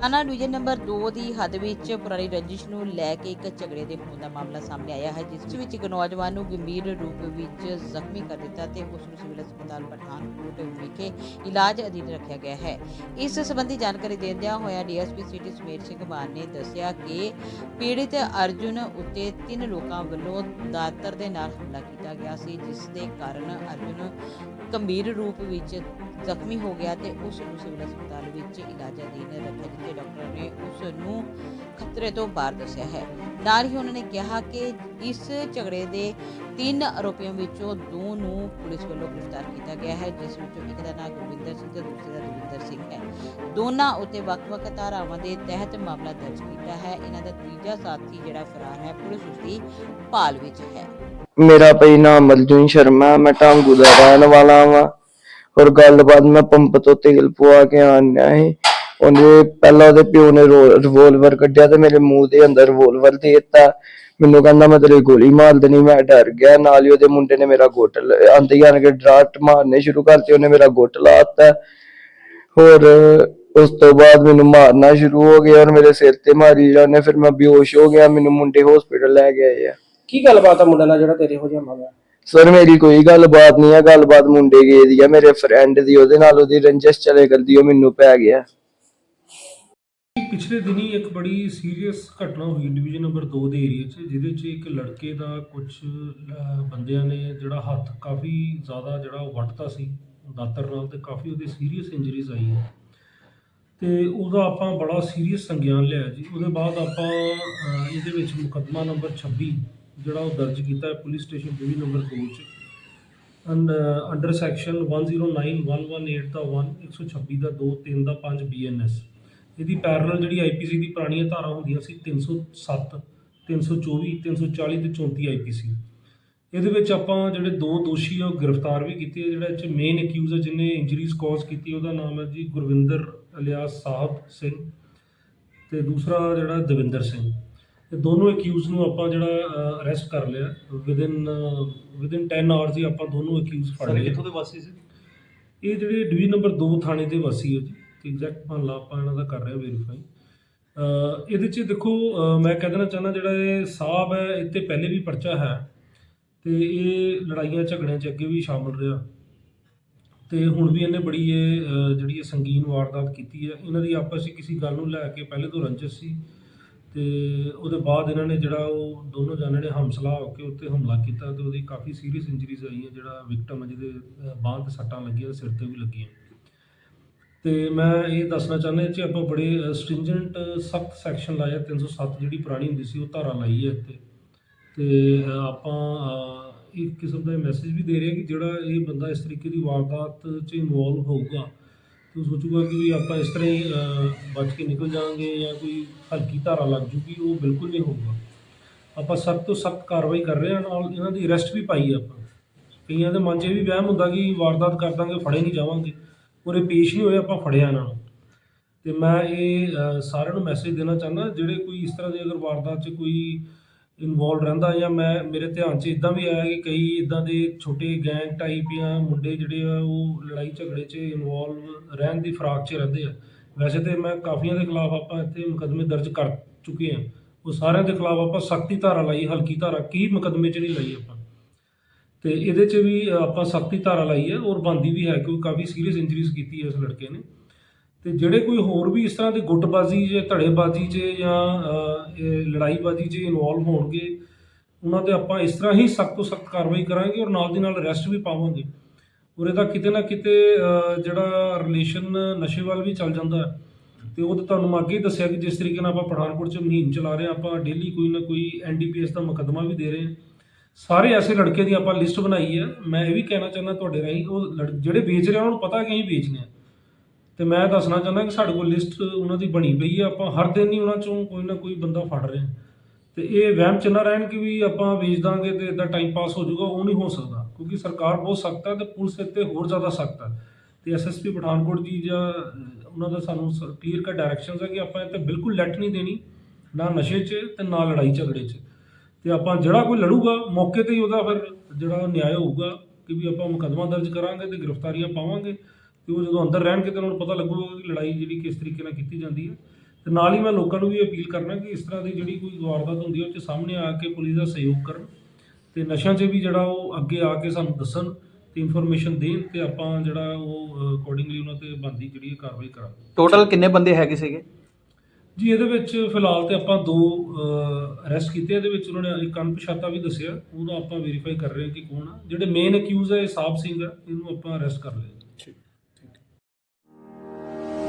ਥਾਣਾ division number 2 ਦੀ ਹੱਦ ਵਿੱਚ ਪੁਰਾਣੀ ਰੰਜਿਸ਼ ਨੂੰ ਲੈ ਕੇ ਇੱਕ ਝਗੜੇ ਦੇ ਹੋਣ ਦਾ ਮਾਮਲਾ ਸਾਹਮਣੇ ਆਇਆ ਹੈ, ਜਿਸ ਵਿੱਚ ਇੱਕ ਨੌਜਵਾਨ ਨੂੰ ਗੰਭੀਰ ਰੂਪ ਵਿੱਚ ਜ਼ਖਮੀ ਕਰ ਦਿੱਤਾ ਤੇ ਉਸ ਨੂੰ ਸਿਵਲ ਹਸਪਤਾਲ ਪਠਾਨਕੋਟ ਵਿਖੇ ਇਲਾਜ ਅਧੀਨ ਰੱਖਿਆ ਗਿਆ ਹੈ। ਇਸ ਸੰਬੰਧੀ ਜਾਣਕਾਰੀ ਦਿੰਦਿਆਂ ਹੋਇਆ ਡੀਐਸਪੀ ਸਿਟੀ ਸੁਮੇਰ ਸਿੰਘ ਮਾਨ ਨੇ ਦੱਸਿਆ ਕਿ ਪੀੜਿਤ ਅਰਜੁਨ ਉੱਤੇ ਤਿੰਨ ਲੋਕਾਂ ਵੱਲੋਂ ਦਾਤਰ ਦੇ ਨਾਲ ਹਮਲਾ ਕੀਤਾ ਗਿਆ ਸੀ, ਜਿਸ ਦੇ ਕਾਰਨ ਅਰਜੁਨ ਗੰਭੀਰ ਰੂਪ ਵਿੱਚ ਜ਼ਖਮੀ ਹੋ ਗਿਆ ਤੇ ਉਸ ਨੂੰ ਸਿਵਲ ਹਸਪਤਾਲ ਵਿੱਚ ਇਲਾਜ ਅਧੀਨ ਰੱਖਿਆ, ਜਿੱਥੇ ਡਾਕਟਰ ਨੇ ਉਸ ਨੂੰ ਖਤਰੇ ਤੋਂ ਬਾਹਰ ਦੱਸਿਆ ਹੈ। ਨਾਲ ਹੀ ਉਹਨਾਂ ਨੇ ਕਿਹਾ ਕਿ ਇਸ ਝਗੜੇ ਦੇ ਤਿੰਨ ਆਰੋਪੀਆਂ ਵਿੱਚੋਂ ਦੋ ਨੂੰ ਪੁਲਿਸ ਵੱਲੋਂ ਗ੍ਰਿਫਤਾਰ ਕੀਤਾ ਗਿਆ ਹੈ, ਜਿਸ ਵਿੱਚੋਂ ਇੱਕ ਦਾ ਨਾਮ ਗੁਰਵਿੰਦਰ ਸਿੰਘ ਤੇ ਦੂਸਰੇ ਦਾ ਦਵਿੰਦਰ ਸਿੰਘ ਹੈ। ਦੋਨਾਂ ਉੱਤੇ ਵੱਖ-ਵੱਖ ਧਾਰਾਵਾਂ ਦੇ ਤਹਿਤ ਮਾਮਲਾ ਦਰਜ ਕੀਤਾ ਹੈ। ਇਹਨਾਂ ਦਾ ਤੀਜਾ ਸਾਥੀ ਜਿਹੜਾ ਫਰਾਰ ਹੈ, ਪੁਲਿਸ ਉਸ ਦੀ ਭਾਲ ਵਿੱਚ ਹੈ। ਮੇਰਾ ਪਈ ਨਾਮ ਅਰਜੁਨ ਸ਼ਰਮਾ ਮੈਂ ਟਾਂਗੂ ਦਾ ਰਹਿਣ ਵਾਲਾ ਵਾਂ। ਔਰ ਗੱਲਬਾਤ ਮੈਂ ਪੰਪ ਤੋਂ ਤੇਲ ਪਵਾ ਕੇ ਆਣਿਆ ਹੈ ਉਹਨੇ ਪਹਿਲਾਂ ਉਹਦੇ ਪਿਓ ਨੇ ਰਿਵੋਲਵਰ ਕੱਢਿਆ ਤੇ ਮੇਰੇ ਮੂੰਹ ਦੇ ਅੰਦਰ ਰਿਵੋਲਵਰ ਦੇ ਦਿੱਤਾ। ਮੈਨੂੰ ਕਹਿੰਦਾ ਮੈਂ ਤੇਰੀ ਗੋਲੀ ਮਾਰ ਦੇਣੀ, ਮੈਂ ਡਰ ਗਿਆ। ਨਾਲ ਹੀ ਉਹਦੇ ਮੁੰਡੇ ਨੇ ਮੇਰਾ ਗੁੱਟ ਲ- ਹੀ ਆਣ ਕੇ ਡਰਾਟ ਮਾਰਨੇ ਸ਼ੁਰੂ ਕਰਤੇ, ਉਹਨੇ ਮੇਰਾ ਗੁੱਟ ਲਾਤਾ ਹੋਰ ਉਸ ਤੋਂ ਬਾਅਦ ਮੈਨੂੰ ਮਾਰਨਾ ਸ਼ੁਰੂ ਹੋ ਗਿਆ ਔਰ ਮੇਰੇ ਸਿਰ ਤੇ ਮਾਰੀ ਉਹਨੇ, ਫਿਰ ਮੈਂ ਬੇਹੋਸ਼ ਹੋ ਗਿਆ। ਮੈਨੂੰ ਮੁੰਡੇ ਹਸਪੀਟਲ ਲੈ ਗਏ ਆ। ਕੀ ਗੱਲਬਾਤ ਆ ਮੁੰਡੇ ਨਾਲ ਜਿਹੜਾ ਤੇਰੇ ਹੋ ਜਿਹਾ ਮਾਮਲਾ? ਸਰ ਮੇਰੀ ਕੋਈ ਗੱਲਬਾਤ ਨਹੀਂ ਹੈ ਗੱਲਬਾਤ ਮੁੰਡੇ ਗਏ ਦੀ ਆ, ਮੇਰੇ ਫਰੈਂਡ ਦੀ, ਉਹਦੇ ਨਾਲ ਉਹਦੀ ਰੰਜਿਸ਼ ਚਲੇ ਕਰਦੀ, ਉਹ ਮੈਨੂੰ ਪੈ ਗਿਆ। ਪਿਛਲੇ ਦਿਨੀ ਇੱਕ ਬੜੀ ਸੀਰੀਅਸ ਘਟਨਾ ਹੋਈ ਡਿਵੀਜ਼ਨ ਨੰਬਰ 2 ਦੇ ਏਰੀਆ 'ਚ, ਜਿਹਦੇ 'ਚ ਇੱਕ ਲੜਕੇ ਦਾ ਕੁਝ ਬੰਦਿਆਂ ਨੇ ਜਿਹੜਾ ਹੱਥ ਕਾਫੀ ਜ਼ਿਆਦਾ ਜਿਹੜਾ ਉਹ ਵੱਟਤਾ ਸੀ, ਦਾਤਰ ਨਾਲ ਤੇ ਕਾਫੀ ਉਹਦੇ ਸੀਰੀਅਸ ਇੰਜਰੀਜ਼ ਹੈ ਤੇ ਉਹਦਾ ਆਪਾਂ ਬੜਾ ਸੀਰੀਅਸ ਸੰਗਿਆਨ ਲਿਆ ਜੀ। ਉਹਦੇ ਬਾਅਦ ਆਪਾਂ ਇਹਦੇ ਵਿੱਚ ਮੁਕੱਦਮਾ ਨੰਬਰ 26 ਜਿਹੜਾ ਉਹ ਦਰਜ ਕੀਤਾ ਹੈ, ਪੁਲਿਸ ਸਟੇਸ਼ਨ ਡਿਵੀਜ਼ਨ ਨੰਬਰ 2 'ਚ। ਅੰਡਰ ਸੈਕਸ਼ਨ 109118 ਦਾ 1 126 ਦਾ 2 3 ਦਾ 5 ਬੀਐਨਐਸ ਇਹਦੀ ਪੈਰਲਲ ਜਿਹੜੀ ਆਈਪੀਸੀ ਦੀ ਪੁਰਾਣੀਆਂ ਧਾਰਾ ਹੁੰਦੀਆਂ ਸੀ 307 324 340 ਤੇ 34 ਆਈਪੀਸੀ ਇਹਦੇ ਵਿੱਚ ਆਪਾਂ ਜਿਹੜੇ ਦੋ ਦੋਸ਼ੀ ਆ, ਉਹ ਗ੍ਰਿਫਤਾਰ ਵੀ ਕੀਤੇ ਆ, ਜਿਹੜਾ ਇਹ ਚ ਮੇਨ ਅਕਿਊਜ਼ ਹੈ ਜਿਹਨੇ ਇੰਜਰੀਜ਼ ਕਾਜ਼ ਕੀਤੀ, ਉਹਦਾ ਨਾਮ ਹੈ ਜੀ ਗੁਰਵਿੰਦਰ ਅਲਿਆਸ ਸਾਹਿਬ ਸਿੰਘ ਤੇ ਦੂਸਰਾ ਜਿਹੜਾ ਦਵਿੰਦਰ ਸਿੰਘ। ਇਹ ਦੋਨੋਂ ਅਕਿਊਜ਼ ਨੂੰ ਆਪਾਂ ਜਿਹੜਾ ਅਰੈਸਟ ਕਰ ਲਿਆ। ਵਿਦਿਨ ਵਿਦਿਨ 10 ਆਵਰਸ ਹੀ ਆਪਾਂ ਦੋਨੋਂ ਅਕਿਊਜ਼ ਫੜ ਲਏ। ਕਿੱਥੋਂ ਦੇ ਵਾਸੀ ਸੀ? ਇਹ ਜਿਹੜੇ ਡਿਵੀਜ਼ਨ ਨੰਬਰ 2 ਥਾਣੇ ਦੇ ਵਾਸੀ ਹੈ ਜੀ। ਤੇ ਐਗਜ਼ੈਕਟ ਮਾਮਲਾ ਆਪਾਂ ਇਹਨਾਂ ਦਾ ਕਰ ਰਹੇ ਹਾਂ ਵੈਰੀਫਾਈ ਇਹਦੇ 'ਚ ਦੇਖੋ ਮੈਂ ਕਹਿ ਦੇਣਾ ਚਾਹੁੰਦਾ ਜਿਹੜਾ ਇਹ ਸਾਹਿਬ ਹੈ 'ਤੇ ਪਹਿਲੇ ਵੀ ਪਰਚਾ ਹੈ। ਤੇ ਇਹ ਲੜਾਈਆਂ ਝਗੜਿਆਂ 'ਚ ਅੱਗੇ ਵੀ ਸ਼ਾਮਲ ਰਿਹਾ। ਤੇ ਹੁਣ ਵੀ ਇਹਨੇ ਬੜੀ ਇਹ ਜਿਹੜੀ ਇਹ ਸੰਗੀਨ ਵਾਰਦਾਤ ਕੀਤੀ ਹੈ। ਇਹਨਾਂ ਦੀ ਆਪਸ ਵਿੱਚ ਕਿਸੇ ਗੱਲ ਨੂੰ ਲੈ ਕੇ ਪਹਿਲੇ ਤੋਂ ਰੰਜਿਸ਼ ਸੀ। ਤੇ ਉਹਦੇ ਬਾਅਦ ਇਹਨਾਂ ਨੇ ਜਿਹੜਾ ਉਹ ਦੋਨੋਂ ਜਾਣਿਆਂ ਨੇ ਹਮਸਲਾ ਹੋ ਕੇ ਉੱਤੇ ਹਮਲਾ ਕੀਤਾ ਤੇ ਉਹਦੀ ਕਾਫੀ ਸੀਰੀਅਸ ਇੰਜਰੀਜ਼ ਆਈਆਂ ਜਿਹੜਾ ਵਿਕਟਮ ਹੈ ਜਿਹਦੇ, ਅਹ, ਬਾਂਹ ਤੇ ਸੱਟਾਂ ਲੱਗੀਆਂ, ਸਿਰ ਤੇ ਵੀ ਲੱਗੀਆਂ। ਤੇ ਮੈਂ ਇਹ ਦੱਸਣਾ ਚਾਹੁੰਦਾ ਇਹ ਆਪਾਂ ਬੜੇ ਸਟ੍ਰਿੰਜੈਂਟ ਸਖਤ ਸੈਕਸ਼ਨ ਲਾਇਆ 307 ਜਿਹੜੀ ਪੁਰਾਣੀ ਹੁੰਦੀ ਸੀ, ਉਹ ਧਾਰਾ ਲਾਈ ਹੈ ਇੱਥੇ। ਤੇ ਆਪਾਂ ਇੱਕ ਕਿਸਮ ਦਾ ਮੈਸੇਜ ਵੀ ਦੇ ਰਹੇ ਕਿ ਜਿਹੜਾ ਇਹ ਬੰਦਾ ਇਸ ਤਰੀਕੇ ਦੀ ਵਾਰਦਾਤ 'ਚ ਇਨਵੋਲਵ ਹੋਊਗਾ ਤੇ ਸੋਚੂਗਾ ਕਿ ਵੀ ਆਪਾਂ ਇਸ ਤਰ੍ਹਾਂ ਹੀ ਅਹ, ਬਚ ਕੇ ਨਿਕਲ ਜਾਵਾਂਗੇ ਜਾਂ ਕੋਈ ਹਲਕੀ ਧਾਰਾ ਲੱਗ ਜੂਗੀ ਉਹ ਬਿਲਕੁਲ ਨਹੀਂ ਹੋਊਗਾ। ਆਪਾਂ ਸਖਤ ਤੋਂ ਸਖਤ ਕਾਰਵਾਈ ਕਰ ਰਹੇ ਹਾਂ ਨਾਲ ਇਹਨਾਂ ਦੀ ਅਰੈਸਟ ਵੀ ਪਾਈ ਹੈ ਆਪਾਂ। ਕਈਆਂ ਦੇ ਮਨ 'ਚ ਇਹ ਵੀ ਵਹਿਮ ਹੁੰਦਾ ਕਿ ਵਾਰਦਾਤ ਕਰ ਦਾਂਗੇ ਫੜੇ ਨਹੀਂ ਜਾਵਾਂਗੇ। ਪੂਰੇ ਪੇਸ਼ ਨਹੀਂ ਹੋਏ ਆਪਾਂ ਫੜਿਆ ਇਹਨਾਂ ਨੂੰ। ਤੇ ਮੈਂ ਇਹ ਅਹ, ਸਾਰਿਆਂ ਨੂੰ ਮੈਸੇਜ ਦੇਣਾ ਚਾਹੁੰਦਾ ਜਿਹੜੇ ਕੋਈ ਇਸ ਤਰ੍ਹਾਂ ਦੀ ਅਗਰ ਵਾਰਦਾਤ 'ਚ ਕੋਈ ਇਨਵੋਲਵ ਰਹਿੰਦਾ ਜਾਂ ਮੈਂ, ਮੇਰੇ ਧਿਆਨ 'ਚ ਇਦਾਂ ਵੀ ਆਇਆ ਕਿ ਕਈ ਇਦਾਂ ਦੇ ਛੋਟੇ ਗੈਂਗ ਟਾਈਪ ਜਾਂ ਮੁੰਡੇ ਜਿਹੜੇ ਆ, ਉਹ ਲੜਾਈ ਝਗੜੇ 'ਚ ਇਨਵੋਲਵ ਰਹਿਣ ਦੀ ਫਰਾਕ 'ਚ ਰਹਿੰਦੇ ਆ। ਵੈਸੇ ਤੇ ਮੈਂ ਕਾਫੀਆਂ ਦੇ ਖਿਲਾਫ ਆਪਾਂ ਇੱਥੇ ਮੁਕੱਦਮੇ ਦਰਜ ਕਰ ਚੁੱਕੇ ਆ। ਉਹ ਸਾਰਿਆਂ ਦੇ ਖਿਲਾਫ ਆਪਾਂ ਸਖਤੀ ਧਾਰਾ ਲਾਈ, ਹਲਕੀ ਧਾਰਾ, ਕੀ ਮੁਕੱਦਮੇ 'ਚ ਨਹੀਂ ਲਾਈ ਆਪਾਂ। ਤੇ ਇਹਦੇ 'ਚ ਵੀ ਆਪਾਂ ਸਖਤੀ ਧਾਰਾ ਲਾਈ ਹੈ ਔਰ ਬੰਦੀ ਵੀ ਹੈ, ਕਿਉਂਕਿ ਕਾਫੀ ਸੀਰੀਅਸ ਇੰਜਰੀਜ਼ ਕੀਤੀ ਹੈ ਇਸ ਲੜਕੇ ਨੇ। ਤੇ ਜਿਹੜੇ ਕੋਈ ਹੋਰ ਵੀ ਇਸ ਤਰ੍ਹਾਂ ਦੇ ਗੁੱਟਬਾਜ਼ੀ ਜਾਂ ਧੜੇਬਾਜ਼ੀ 'ਚ ਜਾਂ ਲੜਾਈਬਾਜ਼ੀ 'ਚ ਇਨਵੋਲਵ ਹੋਣਗੇ ਉਹਨਾਂ ਤੇ ਆਪਾਂ ਇਸ ਤਰ੍ਹਾਂ ਹੀ ਸਖਤ ਤੋਂ ਸਖਤ ਕਾਰਵਾਈ ਕਰਾਂਗੇ ਔਰ ਨਾਲ ਦੀ ਨਾਲ ਅਰੈਸਟ ਵੀ ਪਾਵਾਂਗੇ। ਔਰ ਇਹਦਾ ਕਿਤੇ ਨਾ ਕਿਤੇ ਜਿਹੜਾ ਰਿਲੇਸ਼ਨ ਨਸ਼ੇ ਵੱਲ ਵੀ ਚੱਲ ਜਾਂਦਾ ਹੈ ਤੇ ਉਹ ਤਾਂ ਤੁਹਾਨੂੰ ਮੈਂ ਅੱਗੇ ਹੀ ਦੱਸਿਆ ਕਿ ਜਿਸ ਤਰੀਕੇ ਨਾਲ ਆਪਾਂ ਪਠਾਨਕੋਟ 'ਚ ਮੁਹਿੰਮ ਚਲਾ ਰਹੇ ਹਾਂ ਆਪਾਂ ਡੇਲੀ ਕੋਈ ਨਾ ਕੋਈ ਐਨਡੀਪੀਐਸ ਦਾ ਮੁਕੱਦਮਾ ਵੀ ਦੇ ਰਹੇ ਹਾਂ। ਸਾਰੇ ਐਸੇ ਲੜਕੇ ਦੀ ਆਪਾਂ ਲਿਸਟ ਬਣਾਈ ਹੈ। ਮੈਂ ਇਹ ਵੀ ਕਹਿਣਾ ਚਾਹੁੰਦਾ ਤੁਹਾਡੇ ਰਾਹੀਂ ਉਹ ਲੜ- ਜਿਹੜੇ ਵੇਚ ਰਹੇ ਆ, ਉਹਨਾਂ ਨੂੰ ਪਤਾ ਕਿ ਅਸੀਂ ਵੇਚਨੇ ਆ ਤੇ ਮੈਂ ਦੱਸਣਾ ਚਾਹੁੰਦਾ ਕਿ ਸਾਡੇ ਕੋਲ ਲਿਸਟ ਉਹਨਾਂ ਦੀ ਬਣੀ ਪਈ ਹੈ ਆਪਾਂ ਹਰ ਦਿਨ ਹੀ ਉਹਨਾਂ ਚੋਂ ਕੋਈ ਨਾ ਕੋਈ ਬੰਦਾ ਫੜ ਰਹੇ ਹਾਂ। ਤੇ ਇਹ ਵਹਿਮ ਚ ਨਾ ਰਹਿਣ ਕਿ ਵੀ ਆਪਾਂ ਵੇਚ ਦਾਂਗੇ ਤੇ ਇਦਾਂ ਟਾਈਮ ਪਾਸ ਹੋ ਜਾਊਗਾ, ਉਹ ਨਹੀਂ ਹੋ ਸਕਦਾ। ਕਿਉਂਕਿ ਸਰਕਾਰ ਬਹੁਤ ਸਖਤ ਹੈ ਤੇ ਪੁਲਿਸ ਇੱਥੇ ਹੋਰ ਜ਼ਿਆਦਾ ਸਖਤ ਹੈ ਤੇ ਐਸਐਸਪੀ ਪਠਾਨਕੋਟ ਜੀ ਜਾਂ ਉਹਨਾਂ ਦਾ ਸਾਨੂੰ ਕਲੀਅਰ ਕਟ ਡਾਇਰੈਕਸ਼ਨਸ ਹੈ ਕਿ ਆਪਾਂ ਇੱਥੇ ਬਿਲਕੁਲ ਲੈਟ ਨਹੀਂ ਦੇਣੀ, ਨਾ ਨਸ਼ੇ 'ਚ ਤੇ ਨਾ ਲੜਾਈ ਝਗੜੇ 'ਚ। ਤੇ ਆਪਾਂ ਜਿਹੜਾ ਕੋਈ ਲੜੂਗਾ, ਮੌਕੇ ਤੇ ਹੀ ਉਹਦਾ ਫਿਰ ਜਿਹੜਾ ਨਿਆਂ ਹੋਊਗਾ ਕਿ ਵੀ ਆਪਾਂ ਮੁਕੱਦਮਾ ਦਰਜ ਕਰਾਂਗੇ ਤੇ ਗ੍ਰਿਫਤਾਰੀਆਂ ਪਾਵਾਂਗੇ। ਤੇ ਉਹ ਜਦੋਂ ਅੰਦਰ ਰਹਿਣਗੇ ਤੇ ਉਹਨਾਂ ਨੂੰ ਪਤਾ ਲੱਗੂਗਾ ਕਿ ਲੜਾਈ ਜਿਹੜੀ ਕਿਸ ਤਰੀਕੇ ਨਾਲ ਕੀਤੀ ਜਾਂਦੀ ਹੈ। ਤੇ ਨਾਲ ਹੀ ਮੈਂ ਲੋਕਾਂ ਨੂੰ ਵੀ ਅਪੀਲ ਕਰਨਾ ਕਿ ਇਸ ਤਰ੍ਹਾਂ ਦੀ ਜਿਹੜੀ ਕੋਈ ਵਾਰਦਾਤ ਹੁੰਦੀ ਹੈ ਉਹ 'ਚ ਸਾਹਮਣੇ ਆ ਕੇ ਪੁਲਿਸ ਦਾ ਸਹਿਯੋਗ ਕਰਨ ਤੇ ਨਸ਼ਿਆਂ 'ਚ ਵੀ ਜਿਹੜਾ ਉਹ ਅੱਗੇ ਆ ਕੇ ਸਾਨੂੰ ਦੱਸਣ ਤੇ ਇਨਫੋਰਮੇਸ਼ਨ ਦੇਣ ਤੇ ਆਪਾਂ ਜਿਹੜਾ ਉਹ ਅਕੋਰਡਿੰਗਲੀ ਉਹਨਾਂ ਤੇ ਬੰਦੀ ਜਿਹੜੀ ਕਾਰਵਾਈ ਕਰਾਂਗੇ। ਟੋਟਲ ਕਿੰਨੇ ਬੰਦੇ ਹੈਗੇ ਸੀਗੇ? ਜੀ ਇਹਦੇ ਵਿੱਚ ਫਿਲਹਾਲ ਤੇ ਆਪਾਂ ਦੋ ਅਰੈਸਟ ਕੀਤੇ ਇਹਦੇ ਵਿੱਚ ਉਹਨਾਂ ਨੇ ਇੱਕ ਅਣਪਛਾਤਾ ਵੀ ਦੱਸਿਆ। ਉਹਦਾ ਆਪਾਂ ਵੈਰੀਫਾਈ ਕਰ ਰਹੇ ਹਾਂ ਕਿ ਕੌਣ ਆ। ਜਿਹੜੇ ਮੇਨ ਅਕਿਊਜ਼ ਹੈ ਇਹ ਸਾਬ ਸਿੰਘ ਆ। ਇਹਨੂੰ ਆਪਾਂ ਅਰੈਸਟ ਕਰ ਲਿਆ।